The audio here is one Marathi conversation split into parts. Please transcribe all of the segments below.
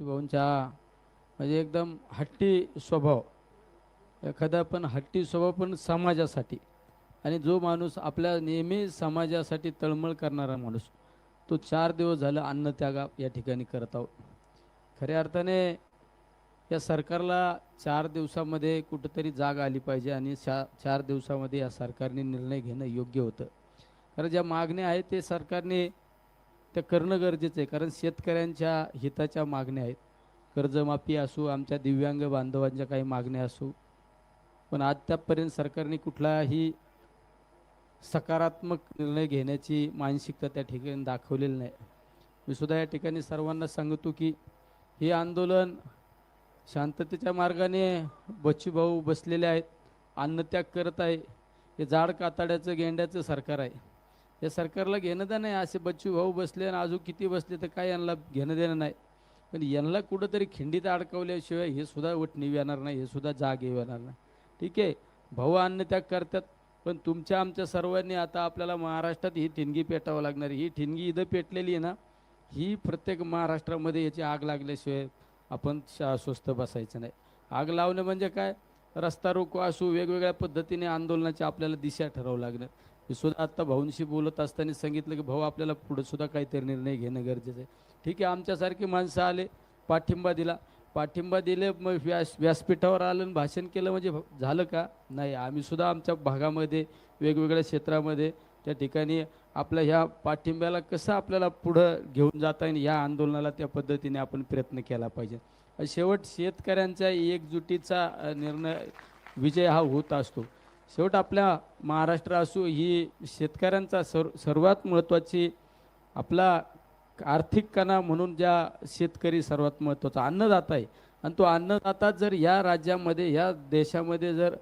बच्चूभाऊंच्या म्हणजे एकदम हट्टी स्वभाव. एखादा पण हट्टी स्वभाव पण समाजासाठी. आणि जो माणूस आपल्या नेहमी समाजासाठी तळमळ करणारा माणूस तो चार दिवस झालं अन्नत्यागा या ठिकाणी करत आहोत. खऱ्या अर्थाने या सरकारला चार दिवसामध्ये कुठंतरी जाग आली पाहिजे आणि चा चार दिवसामध्ये या सरकारने निर्णय घेणं योग्य होतं. कारण ज्या मागण्या आहेत ते सरकारने त्या करणं गरजेचं आहे. कारण शेतकऱ्यांच्या हिताच्या मागण्या आहेत. कर्जमाफी असू आमच्या दिव्यांग बांधवांच्या काही मागण्या असू. पण आतापर्यंत सरकारने कुठलाही सकारात्मक निर्णय घेण्याची मानसिकता त्या ठिकाणी दाखवलेली नाही. मी सुद्धा या ठिकाणी सर्वांना सांगतो की हे आंदोलन शांततेच्या मार्गाने बच्चूभाऊ बसलेले आहेत अन्नत्याग करत आहे. हे जाड काताड्याचं गेंड्याचं सरकार आहे. या सरकारला घेणं देणं नाही. असे बच्चू भाऊ बसले आणि अजून किती बसले तर काय यांना घेणं देणं नाही. पण यांना कुठंतरी खिंडीत अडकवल्याशिवाय हे सुद्धा वटणी येणार नाही हे सुद्धा जाग येणार नाही. ठीक आहे? भाऊ अन्नत्याग करतात पण तुमच्या आमच्या सर्वांनी आता आपल्याला महाराष्ट्रात ही ठिणगी पेटावं लागणार ही ठिणगी इथं पेटलेली आहे ना ही प्रत्येक महाराष्ट्रामध्ये याची आग लागल्याशिवाय आपण शा स्वस्थ बसायचं नाही. आग लावणं म्हणजे काय? रस्ता रोको असू वेगवेगळ्या पद्धतीने आंदोलनाची आपल्याला दिशा ठरवावं लागणार. मी सुद्धा आत्ता भाऊंशी बोलत असताना सांगितलं की भाऊ आपल्याला पुढे सुद्धा काहीतरी निर्णय घेणं गरजेचं आहे. ठीक आहे आमच्यासारखी माणसं आले पाठिंबा दिला. पाठिंबा दिले मग व्यास व्यासपीठावर आलं आणि भाषण केलं म्हणजे भ- झालं का? नाही आम्हीसुद्धा आमच्या भागामध्ये वेगवेगळ्या क्षेत्रामध्ये त्या ठिकाणी आपल्या ह्या पाठिंब्याला कसं आपल्याला पुढं घेऊन जाता येईल या आंदोलनाला त्या पद्धतीने आपण प्रयत्न केला पाहिजे. शेवट शेतकऱ्यांचा एकजुटीचा निर्णय विजय हा होत असतो. शेवट आपल्या महाराष्ट्र असो ही शेतकऱ्यांचा सर्व सर्वात महत्त्वाची आपला आर्थिक कणा म्हणून ज्या शेतकरी सर्वात महत्त्वाचा अन्नदाता आहे. आणि तो अन्नदाता जर या राज्यामध्ये या देशामध्ये जर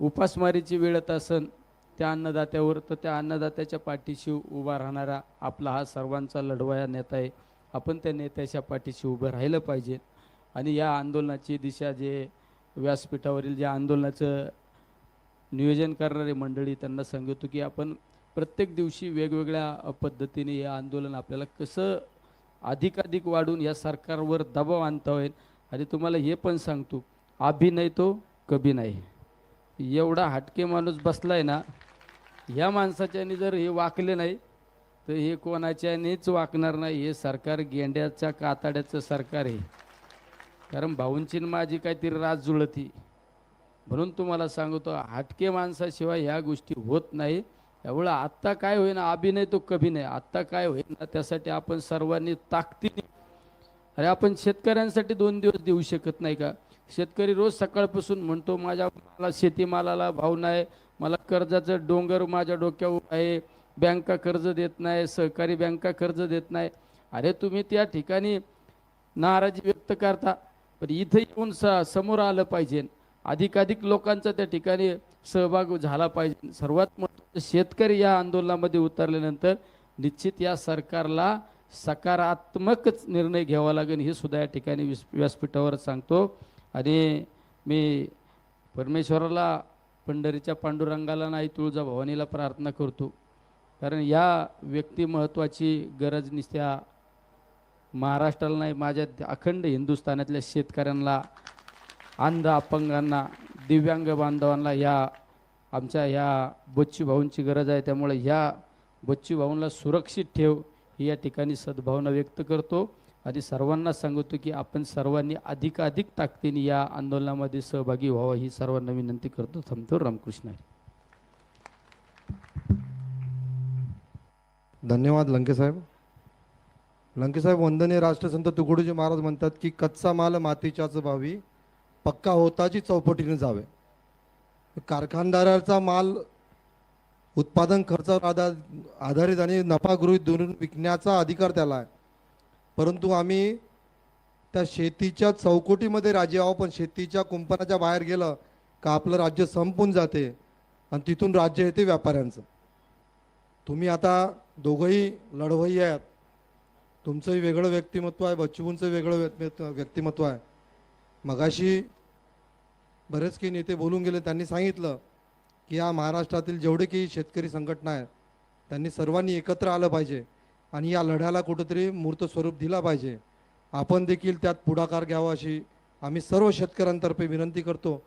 उपासमारीची वेळ येत असन त्या अन्नदात्यावर तर त्या अन्नदात्याच्या पाठीशी उभा राहणारा आपला हा सर्वांचा लढवाया नेता आहे. आपण त्या नेत्याच्या पाठीशी उभं राहिलं पाहिजे. आणि या आंदोलनाची दिशा जे व्यासपीठावरील जे आंदोलनाचं नियोजन करणारी मंडळी त्यांना सांगतो की आपण प्रत्येक दिवशी वेगवेगळ्या पद्धतीने हे आंदोलन आपल्याला कसं अधिकाधिक वाढून या सरकारवर दबाव आणता येईल आणि तुम्हाला हे पण सांगतो आभी नाही तो कभी नाही. एवढा हटके माणूस बसला आहे ना ह्या माणसाच्याने जर हे वाकले नाही तर हे कोणाच्यानेच वाकणार नाही हे सरकार गेंड्याच्या काताड्याचं सरकार आहे. कारण भाऊंची माझी काहीतरी राज जुळती. म्हणून तुम्हाला सांगतो हटके माणसाशिवाय ह्या गोष्टी होत नाही. एवढं आत्ता काय होईना अभिनय तो कभी नाही. आत्ता काय होईना ना त्यासाठी आपण सर्वांनी ताकदीने अरे आपण शेतकऱ्यांसाठी दोन दिवस देऊ शकत नाही का? शेतकरी रोज सकाळपासून म्हणतो माझ्या मला शेतीमालाला भाव नाही. मला कर्जाचं डोंगर माझ्या डोक्यावर आहे. बँका कर्ज देत नाही सहकारी बँका कर्ज देत नाही. अरे तुम्ही त्या ठिकाणी नाराजी व्यक्त करता पण इथं येऊन स समोर आलं पाहिजे. अधिकाधिक लोकांचा त्या ठिकाणी सहभाग झाला पाहिजे. सर्वात मोठं शेतकरी या आंदोलनामध्ये उतरल्यानंतर निश्चित या सरकारला सकारात्मकच निर्णय घ्यावा लागेल हे सुद्धा या ठिकाणी विस व्यासपीठावर सांगतो. आणि मी परमेश्वराला पंढरीच्या पांडुरंगाला नाही तुळजाभवानीला प्रार्थना करतो. कारण या व्यक्ती महत्त्वाची गरज निस्त्या महाराष्ट्राला नाही माझ्या अखंड हिंदुस्थानातल्या शेतकऱ्यांना अंध अपंगांना दिव्यांग बांधवांना या आमच्या ह्या बच्चू भाऊंची गरज आहे. त्यामुळे ह्या बच्चू भाऊंना सुरक्षित ठेव ही या ठिकाणी सद्भावना व्यक्त करतो. आणि सर्वांना सांगतो की आपण सर्वांनी अधिकाधिक ताकदीने या आंदोलनामध्ये सहभागी व्हावं ही सर्वांना विनंती करतो. थांबतो. रामकृष्ण धन्यवाद लंकेसाहेब लंकेसाहेब लंके वंदनीय राष्ट्रसंत तुकडोजी महाराज म्हणतात की कच्चा माल मातीच्याच भावी पक्का होताची चौपटीने जावे. कारखानदाराचा माल उत्पादन खर्चावर आधार आधारित आणि नफा गृहित धरून विकण्याचा अधिकार त्याला आहे. परंतु आम्ही त्या शेतीच्या चौकटीमध्ये राजी आहो पण शेतीच्या कुंपणाच्या बाहेर गेलं का आपलं राज्य संपून जाते आणि तिथून राज्य येते व्यापाऱ्यांचं. तुम्ही आता दोघंही लढवई आहेत. तुमचंही वेगळं व्यक्तिमत्व आहे बच्चूंचं वेगळं व्यक्तिमत्व आहे. मगाशी बरेच काही नेते बोलून गेले त्यांनी सांगितलं की या महाराष्ट्रातील जेवढे काही शेतकरी संघटना आहेत त्यांनी सर्वांनी एकत्र आलं पाहिजे आणि या लढ्याला कुठंतरी मूर्त स्वरूप दिला पाहिजे. आपण देखील त्यात पुढाकार घ्यावा अशी आम्ही सर्व शेतकऱ्यांतर्फे विनंती करतो.